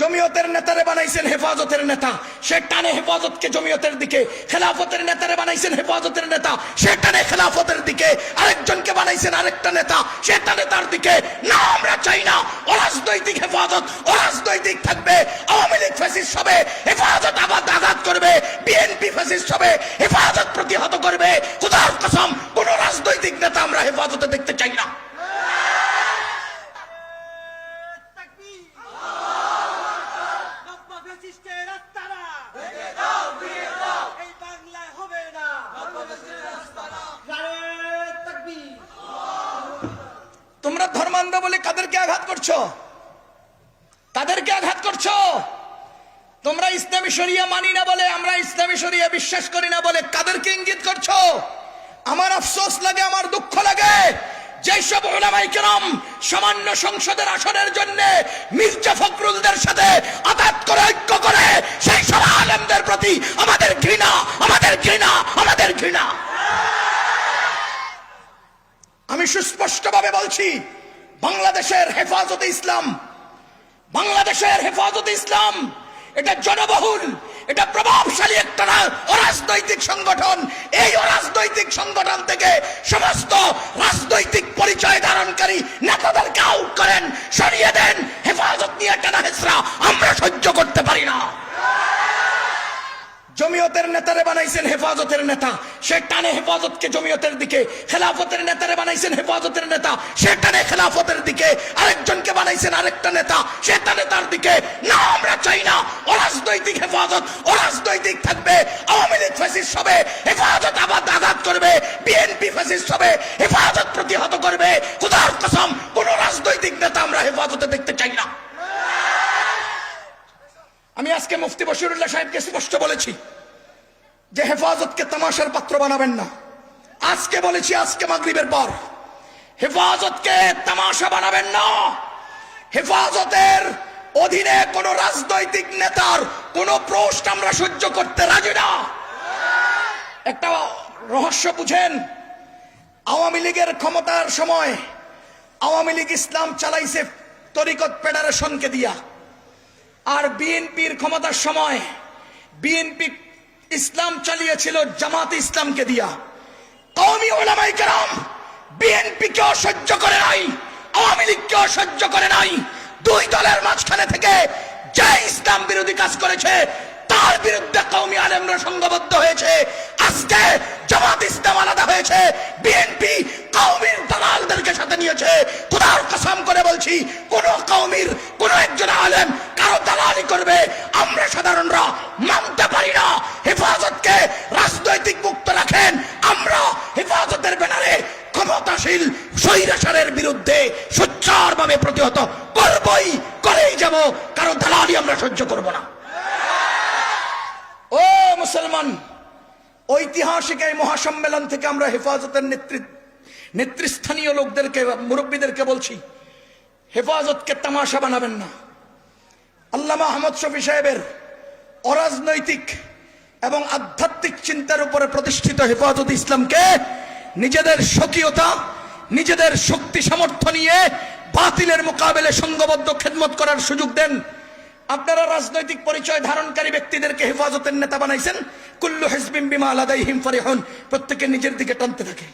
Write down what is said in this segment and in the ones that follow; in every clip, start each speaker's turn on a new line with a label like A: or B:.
A: জমিয়তের নেতারে বানাইছেন হেফাজতের নেতা। সে টানে হেফাজতকে জমিয়তের দিকে, খেলাফতের নেতারে বানাইছেন হেফাজতের নেতা। সে টানে খেলাফতের দিকে, আরেকজনকে বানাইছেন আরেকটা নেতা। সে টানে তার দিকে, না, আমরা চাই না। অরাজনৈতিক হেফাজত, অরাজনৈতিক থাকবে। আওয়ামী লীগ ফ্যাসিস্ট হবে, হেফাজত আবার আঘাত করবে। বিএনপি ফ্যাসিস্ট হবে, হেফাজত প্রতিহত করবে। খুদার কসম, কোন রাজনৈতিক নেতা আমরা হেফাজতে দেখতে চাই না। তোমরা ধর্মান্ধ বলে কাদেরকে আঘাত করছ? তাদেরকে আঘাত করছ? তোমরা ইসলামী শরিয়া মানি না বলে, আমরা ইসলামী শরিয়া বিশ্বাস করি না বলে কাদেরকে ইঙ্গিত করছ? আমার আফসোস লাগে, আমার দুঃখ লাগে। যেসব ওলামাই কেরাম সামান্য সংসদের আসনের জন্য মির্জা ফখরুলদের সাথে আঘাত করে, ঐক্য করে, সেই সব আলেমদের প্রতি আমাদের ঘৃণা আমাদের ঘৃণা আমাদের ঘৃণা। আমি সুস্পষ্টভাবে বলছি, বাংলাদেশের হেফাজতে ইসলাম, বাংলাদেশের হেফাজতে ইসলাম, এটা জনবহুল, এটা প্রভাবশালী একটা অরাজনৈতিক সংগঠন। এই অরাজনৈতিক সংগঠন থেকে সমস্ত পরিচয় ধারণকারী নেতাদেরকে আউট করেন, সরিয়ে দেন, হেফাজত নিয়ে টানা হেসরা আমরা সহ্য করতে পারি না। জমিয়তের নেতারে বানাইছেন হেফাজতের নেতা। সে টানে হেফাজতকে জমিয়তের দিকে। খেলাফতের নেতারে বানাইছেন হেফাজতের নেতা। সে টানে খেলাফতের দিকে। আরেকজনকে বানাইছেন আরেকটা নেতা। সে টানে তার দিকে। না, আমরা চাই না। অরাজনৈতিক হেফাজত, অরাজনৈতিক থাকবে। আওয়ামী লীগ ফ্যাসিস্ট হবে। হেফাজত আবাদ আঘাত করবে। বিএনপি ফ্যাসিস্ট হবে। হেফাজত প্রতিহত করবে। খুদার কসম, কোন রাজনৈতিক নেতা আমরা হেফাজতে দেখতে চাই না। আমি আজকে মুফতি বশিরুল্লাহ সাহেবকে স্পষ্ট বলেছি। যে হেফাজতকে তামাশার পাত্র বানাবেন না। আজকে বলেছি, আজকে মাগরিবের পর। হেফাজতকে তামাশা বানাবেন না। হেফাজতের অধীনে কোন রাজনৈতিক নেতার কোন প্রশ্ন আমরা সহ্য করতে রাজি না। একটা রহস্য বুঝেন, আওয়ামী লীগের ক্ষমতার সময় আওয়ামী লীগ ইসলাম চালাইছে তরিকত ফেডারেশনকে দিয়া। আর বিএনপির ক্ষমতার সময় বিএনপি ইসলাম চালিয়েছিল, জামাত ইসলামকে দিয়া। কওমি ওলামাই কেরাম বিএনপি কেও সহ্য করে নাই, আওয়ামী লীগ কেও সহ্য করে নাই। দুই দলের মাঝখানে থেকে যে ইসলাম বিরোধী কাজ করেছে, তার বিরুদ্ধে কওমি আলেমরা সংঘবদ্ধ হয়েছে। আজকে জামাত ইসলাম আলাদা হয়েছে, বিএনপি কওমির দালালদেরকে সাথে নিয়েছে। খোদার কসম করে বলছি, কোন কওমির ক্ষমতাশীল স্বৈরাচারের বিরুদ্ধে সোচ্চারভাবে প্রতিহত করবই, করেই যাব কারও দালালি আমরা সহ্য করব না। ও মুসলমান, ঐতিহাসিক এই মহাসম্মেলন থেকে আমরা হেফাজতের নেতৃত্ব নেতৃস্থানীয় লোকদেরকে, মুরব্বীদেরকে বলছি, হেফাজতকে তামাশা বানাবেন না। আল্লামা আহমদ শফি সাহেবের অরাজনৈতিক এবং আধ্যাত্মিক চিন্তার উপরে প্রতিষ্ঠিত হেফাজত ইসলামকে নিজেদের স্বকীয়তা নিজেদের শক্তি সামর্থ্য নিয়ে বাতিলের মোকাবেলে সংঘবদ্ধ খেদমত করার সুযোগ দেন। আপনারা রাজনৈতিক পরিচয় ধারণকারী ব্যক্তিদেরকে হেফাজতের নেতা বানাইছেন। কুল্লু হিজবিম বিমা হিমফারি হন প্রত্যেকে নিজের দিকে টানতে থাকে।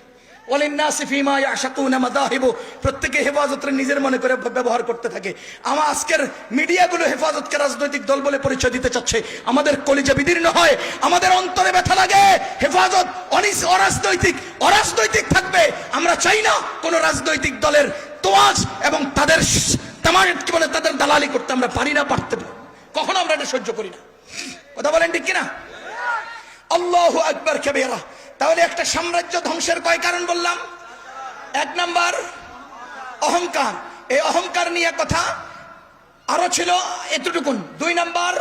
A: প্রত্যেকে হেফাজতের নিজের মনে করে ব্যবহার করতে থাকে। আমার আজকের মিডিয়াগুলো হেফাজতকে রাজনৈতিক দল বলে পরিচয় দিতে চাচ্ছে। আমাদের কলিজা বিদীর্ণ হয়, আমাদের অন্তরে ব্যথা লাগে। হেফাজত অরাজনৈতিক অরাজনৈতিক থাকবে। আমরা চাই না কোন রাজনৈতিক দলের তোয়াজ এবং তাদের তামার কি বলে, তাদের দালালি করতে আমরা পারি না, পারতে কখনো আমরা এটা সহ্য করি না। কথা বলেন ঠিক কিনা? আল্লাহ আকবর কেবেরা তাহলে একটা সাম্রাজ্য ধ্বংসের কয় কারণ বললাম? এক নাম্বার, অহংকার। এই অহংকার নিয়ে কথা আরও ছিল এতটুকুন। দুই নাম্বার,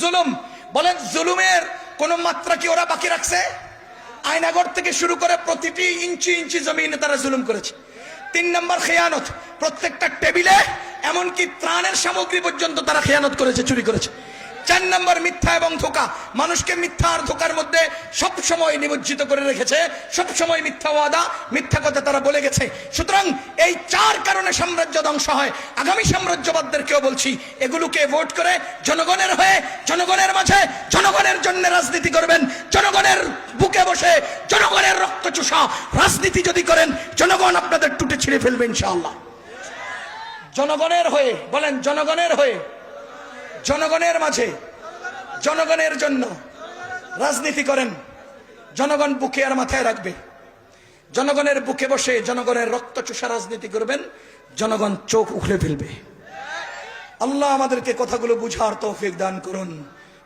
A: জুলুম। বলেন, জুলুমের কোন মাত্রা কি ওরা বাকি রাখছে? আয়নাগর থেকে শুরু করে প্রতিটি ইঞ্চি ইঞ্চি জমিনে তারা জুলুম করেছে। তিন নম্বর, খেয়ানত। প্রত্যেকটা টেবিলে এমনকি ত্রাণের সামগ্রী পর্যন্ত তারা খেয়ানত করেছে, চুরি করেছে। চার নম্বর মিথ্যা এবং ধোকা। মানুষকে মিথ্যা আর ধোকার মধ্যে সব সময় নিমজ্জিত করে রেখেছে সব সময় মিথ্যা ওয়াদা, মিথ্যা কথা তারা বলে গেছে। সুতরাং এই চার কারণে সাম্রাজ্য ধ্বংস হয়। আগামী সাম্রাজ্যবাদদেরকেও বলছি, এগুলোকে ভোট করে জনগণের হয়ে, জনগণের মাঝে, জনগণের জন্য রাজনীতি করবেন, জনগণের বুকে বসে, জনগণের রক্ত চুষা রাজনীতি যদি করেন, জনগণ আপনাদের টুটে ছিঁড়ে ফেলবে ইনশাআল্লাহ। জনগণের হয়ে, বলেন জনগণের হয়ে জনগণের মাঝে, জনগণের জন্য রাজনীতি করেন, জনগণ বুকে আর মাথায় রাখবে। জনগণের বুকে বসে জনগণের রক্ত চুষা রাজনীতি করবেন, জনগণ চোখ উখড়ে ফেলবে। আল্লাহ আমাদেরকে কথাগুলো বুঝার তৌফিক দান করুন।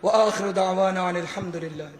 A: ওয়া আখিরু দাওয়ানা আনিল হামদুলিল্লাহ।